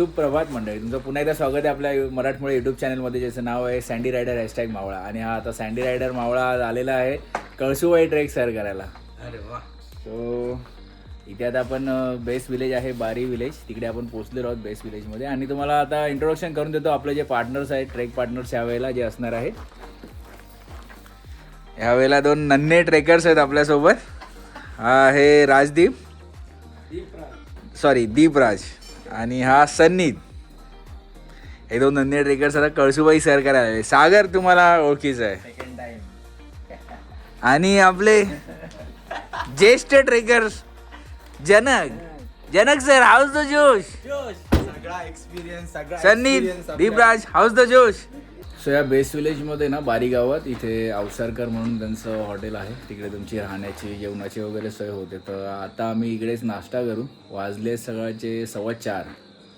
सुप्रभात मंडळी. तुमचं पुन्हा एकदा स्वागत आहे आपल्या मराठमोळे यूट्यूब चॅनलमध्ये ज्याचं नाव आहे सँडी रायडर हॅशटॅग मावळा. आणि हा आता सँडी रायडर मावळा आलेला आहे कळसुबाई ट्रेक सर करायला. अरे वा. सो इथे आता आपण बेस्ट विलेज आहे बारी विलेज तिकडे आपण पोहोचलेलो आहोत बेस्ट विलेजमध्ये आणि तुम्हाला आता इंट्रोडक्शन करून देतो आपले जे पार्टनर्स आहेत ट्रेक पार्टनर्स यावेळेला जे असणार आहेत. यावेळेला दोन नन्हे ट्रेकर्स आहेत आपल्यासोबत. हा आहे राजदीप. सॉरी दीपराज. आणि हा सन्नीत. हे दोन नन्हे ट्रेकर्स आता कळसुबाई सर करायला. सागर तुम्हाला ओळखीचं आहे. आणि आपले ज्येष्ठ trekkers Janak. Janak sir how's the जोश. सन्नी दीपराज हाऊस द जोश सो या बेस्ट विलेजमध्ये ना बारी गावात इथे अवसारकर म्हणून त्यांचं हॉटेल आहे. तिकडे तुमची राहण्याची जेवणाची वगैरे सोय होते. तर आता आम्ही इकडेच नाश्ता करू. वाजले सगळ्याचे सव्वा चार.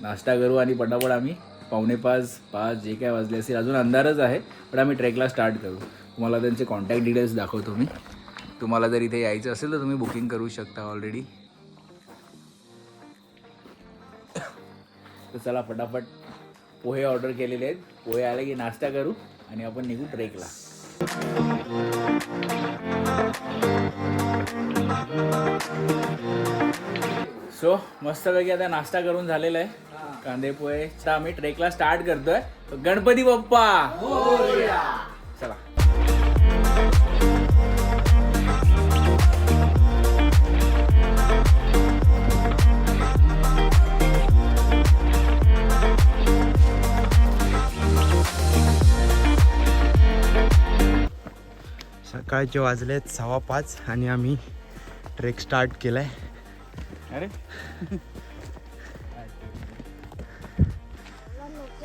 नाश्ता करू आणि पटापट आम्ही पावणे पाच पाच जे काय वाजले असेल. अजून अंधारच आहे पण आम्ही ट्रेकला स्टार्ट करू. तुम्हाला त्यांचे कॉन्टॅक्ट डिटेल्स दाखवतो मी. तुम्हाला जर इथे यायचं असेल तर तुम्ही बुकिंग करू शकता ऑलरेडी तर चला फटाफट पोहे ऑर्डर केलेले आहेत. पोहे आले की नाश्ता करू आणि आपण निघू ट्रेकला. सो मस्तपैकी आता नाश्ता करून झालेला आहे. कांदे पोहे आम्ही ट्रेकला स्टार्ट करतोय. गणपती बाप्पा! हो, सकाळचे वाजलेत सव्वा पाच आणि आम्ही ट्रेक स्टार्ट केलाय. अरे.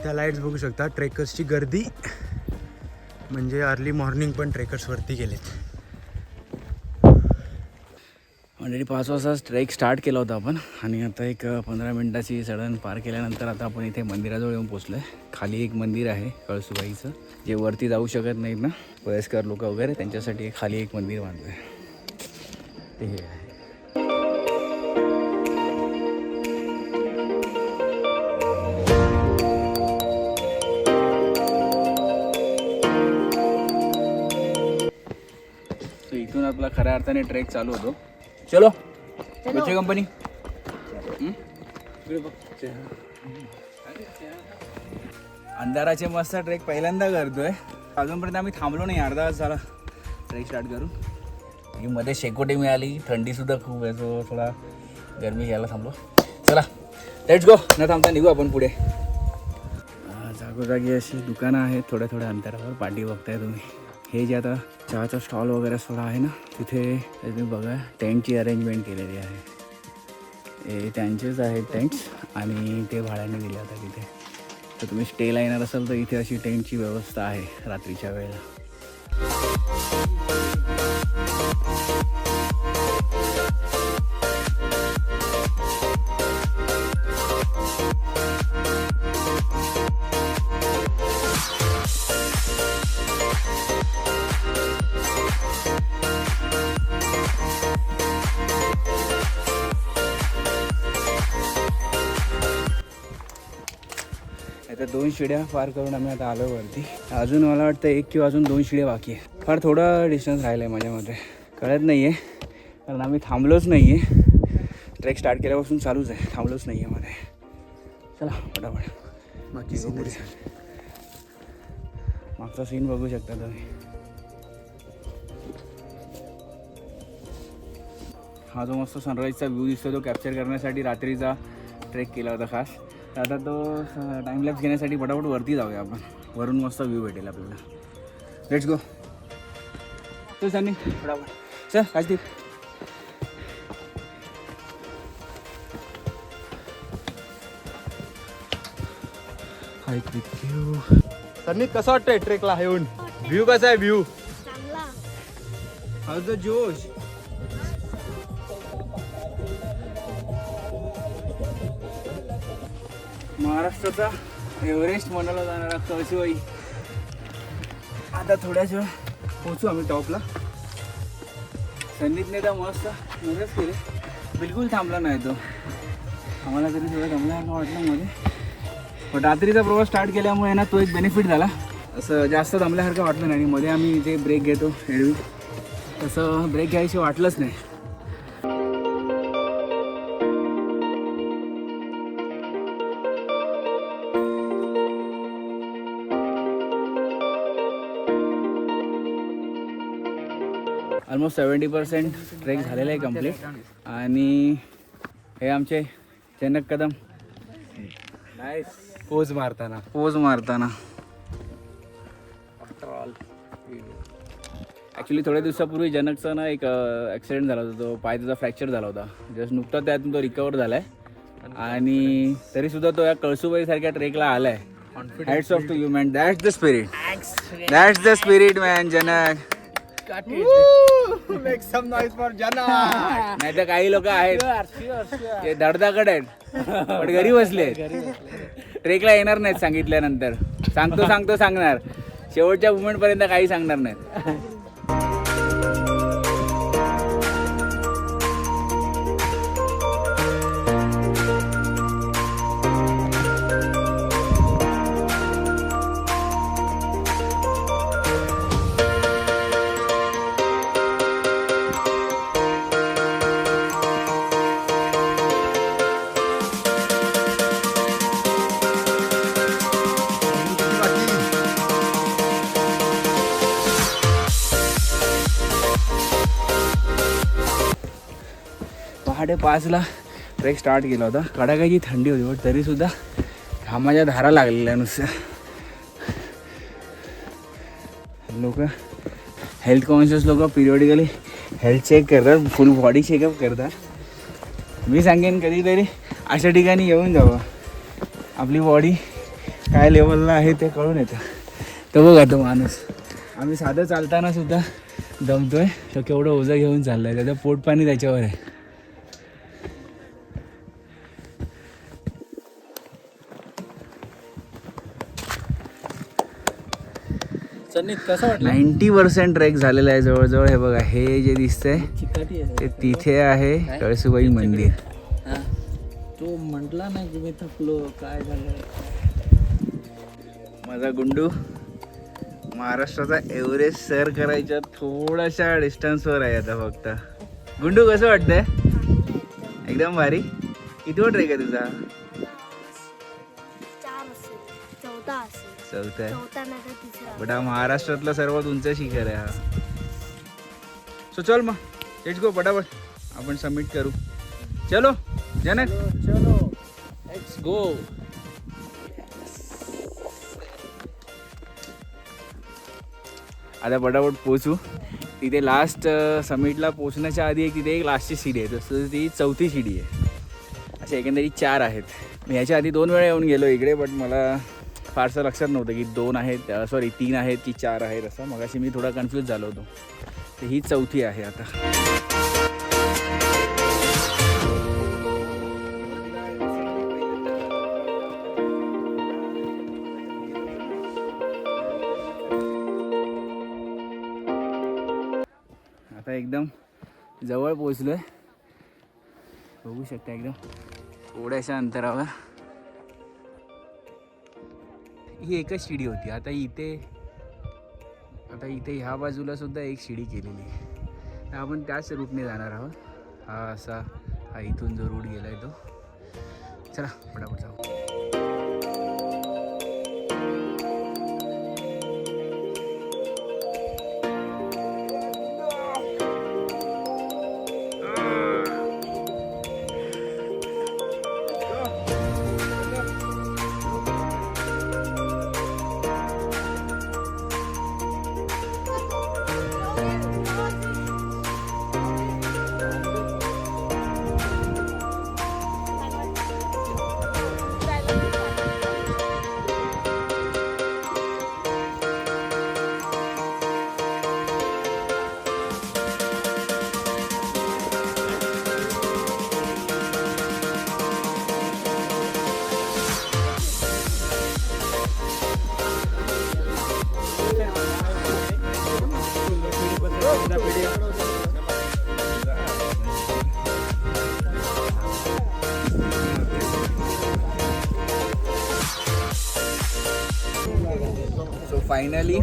त्या लाईट्स बघू शकता ट्रेकर्सची गर्दी. म्हणजे अर्ली मॉर्निंग पण ट्रेकर्स वरती गेलेत. ऑलरेडी पाच वाजता ट्रेक स्टार्ट केला होता आपण. आणि आता एक पंधरा मिनटाची सडन पार केल्यानंतर आता आपण इथे मंदिराजवळ येऊन पोचलो आहे खाली एक मंदिर आहे कळसुबाईचं. जे वरती जाऊ शकत नाहीत ना वयस्कर लोक वगैरे त्यांच्यासाठी खाली एक मंदिर बांधलं आहे ते हे आहे. इथून आपला खऱ्या अर्थाने ट्रेक चालू होतो. चलो। कोणची कंपनी अंधाराचे मस्त ट्रेक पहिल्यांदा करतोय. अजूनपर्यंत आम्ही थांबलो नाही अर्धा तास झाला. ट्रेक स्टार्ट करून ही मध्ये शेकोटी मिळाली थंडीसुद्धा खूप आहे so थोडा गरमी घ्यायला थांबलो. चला लेट्स गो न थांबता निघू आपण पुढे. जागोजागी अशी दुकानं आहेत थोड्या थोड्या अंतरावर. पाठी बघताय तुम्ही. हे जे आता चहाचा स्टॉल वगैरे सगळं आहे ना तिथे तुम्ही बघा टेंटची अरेंजमेंट केलेली आहे. हे त्यांचेच आहेत टेंट्स आणि ते भाड्याने दिले आता तिथे. तर तुम्ही स्टेला येणार असाल तर इथे अशी टेंटची व्यवस्था आहे रात्रीच्या वेळेला. दोन शिड्या पार करून आम्ही आता आलो वरती. अजून मला वाटतं एक किंवा अजून दोन शिड्या बाकी आहे. फार थोडा डिस्टन्स राहिलं आहे माझ्यामध्ये. कळत नाही आहे कारण आम्ही थांबलोच नाही आहे ट्रेक स्टार्ट केल्यापासून चालूच आहे. थांबलोच नाही आहे मध्ये. चला फटाफट. बाकी. मागचा सीन बघू शकता तुम्ही. हा जो मस्त सनराईजचा व्ह्यू दिसतो तो कॅप्चर करण्यासाठी रात्रीचा ट्रेक केला होता खास. तर आता तो टाईमलॅप्स घेण्यासाठी पटापट वरती जाऊया आपण. वरून मस्त व्ह्यू भेटेल आपल्याला. लेट्स गो चल सनी फटाफट चल काजदीप हाय सन्नी कसं वाटतंय ट्रेकला येऊन? व्ह्यू कसा आहे व्ह्यू चांगला. हाऊ द जोश. महाराष्ट्राचा एव्हरेस्ट म्हणाला जाणारा कळशिवाई. आता थोड्याच वेळ पोचू आम्ही टॉपला. संदीपने तर मस्त मदत केली. बिलकुल थांबला नाही तो. आम्हाला तरी थोडं जमल्यासारखं वाटलं मध्ये. पण रात्रीचा प्रवास स्टार्ट केल्यामुळे ना तो एक बेनिफिट झाला. असं जास्त जमल्यासारखं वाटलं नाही आणि मध्ये आम्ही जे ब्रेक घेतो एरवी तसं ब्रेक घ्यायची वाटलंच नाही. ऑलमोस्ट सेवन्टी पर्सेंट ट्रेक झालेला आहे कंप्लीट आणि हे आमचे जनक कदम. पोज मारताना. पोज मारताना. ॲक्च्युली थोड्या दिवसापूर्वी जनकचा ना एक ॲक्सिडेंट झाला होता. तो पाय त्याचा फ्रॅक्चर झाला होता. जस्ट नुकताच त्यातून तो रिकवर झाला आहे आणि तरीसुद्धा तो या कळसुबाईसारख्या ट्रेकला आला आहे hats off to you man that's the spirit that's the spirit man Janak. नाही तर काही लोक आहेत. ते धडधाकड आहेत. पण घरी बसले ट्रेकला येणार नाहीत सांगितल्यानंतर. सांगतो सांगतो सांगणार. शेवटच्या मुमेंट पर्यंत काही सांगणार नाहीत. पहाटे पाचला ट्रेक स्टार्ट केला होता. कडाकाची थंडी होती पण तरीसुद्धा घामाच्या धारा लागलेल्या नुसत्या. लोक हेल्थ कॉन्शियस लोक पिरियडिकली हेल्थ चेक करतात फुल बॉडी चेकअप करतात. मी सांगेन कधीतरी अशा ठिकाणी येऊन जावं. आपली बॉडी काय लेवलला आहे ते कळून येतं. तो बघा तो माणूस. आम्ही साधं चालताना सुद्धा दमतोय. तो केवढं ओझं घेऊन चाललाय. त्याचं पोट पाणी त्याच्यावर आहे. कसं वाटलं? नाईन्टी पर्सेंट ट्रेक झालेला आहे जवळजवळ. हे बघा हे जे दिसतंय चिकाटी ते तिथे आहे कळसुबाई मंदिर. तो म्हटला ना की मी थकलो काय झालं? माझा गुंडू महाराष्ट्राचा एव्हरेस्ट सर करायच्या थोड्याशा डिस्टन्सवर आहे आता फक्त. गुंडू कसं वाटतंय? एकदम भारी. किती ट्रेक आहे तुझा? चौथा आहे बट हा महाराष्ट्रातला सर्वात उंच शिखर आहे हा. सो चल मग. लेट्स गो पटापट आपण सबमिट करू. चलो जनक. चलो लेट्स गो आता पटापट पोचू तिथे लास्ट समिटला पोचण्याच्या आधी एक तिथे एक लास्टची शिडी आहे. तसं ती चौथी शिडी आहे. अशा एकंदरीत चार आहेत. मी ह्याच्या आधी दोन वेळा येऊन गेलो इकडे बट मला फारसं लक्षात नव्हतं की दोन आहेत सॉरी तीन आहेत की चार आहेत असं. मगाशी मी थोडा कन्फ्यूज झालो होतो. तर ही चौथी आहे आता. आता एकदम जवळ पोचलोय बघू शकता एकदम. थोड्याशा अंतरावर. ही एकच शिडी होती. आता इथे आता इथे ह्या बाजूला सुद्धा एक शिडी केलेली आहे. तर आपण त्याच रूटने जाणार आहोत. हा असा हा इथून जो रूट गेला आहे तो. चला फटाफट जाऊ. फायनली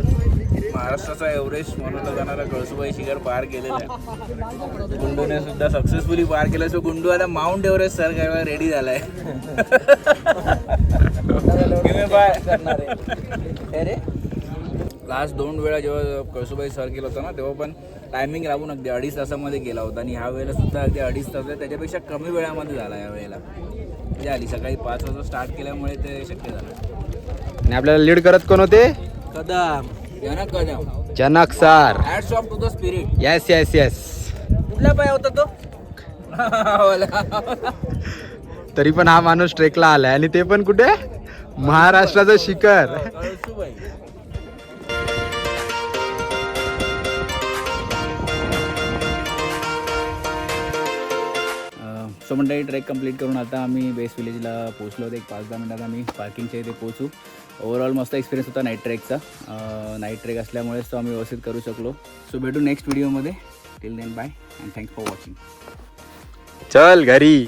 महाराष्ट्राचा एव्हरेस्ट म्हणून जाणारा कळसुबाई शिखर पार केलेला आहे. गुंडूने सुद्धा सक्सेसफुली पार केलं. सो गुंडू आता माउंट एव्हरेस्ट सर करायला रेडी झालाय. लास्ट दोन वेळा जेव्हा कळसुबाई सर केलं होतं ना तेव्हा पण टायमिंग लागून अगदी अडीच तासामध्ये गेला होता. आणि ह्या वेळेला सुद्धा अगदी अडीच तास आहे त्याच्यापेक्षा कमी वेळामध्ये झाला या वेळेला. म्हणजे आली सकाळी पाच वाजता स्टार्ट केल्यामुळे ते शक्य झालं. आणि आपल्याला लीड करत कोण होते? कदम. या Kadam. Janak sir. Hats off to the spirit yes yes yes कुठला पाय होता तो? तरी पण हा माणूस ट्रेकला आलाय. आणि ते पण कुठे? महाराष्ट्राचं शिखर. सो मंडळी ट्रेक कंप्लीट करून आता आम्ही बेस विलेजला पोहोचलो होतो. एक पाच दहा मिनिटात आम्ही पार्किंगच्या इथे पोहोचू. ओव्हरऑल मस्त एक्सपिरियन्स होता नाईट ट्रेकचा नाईट ट्रेक असल्यामुळेच तो आम्ही व्यवस्थित करू शकलो. सो भेटू नेक्स्ट व्हिडिओमध्ये till then bye and thanks for watching चल घरी.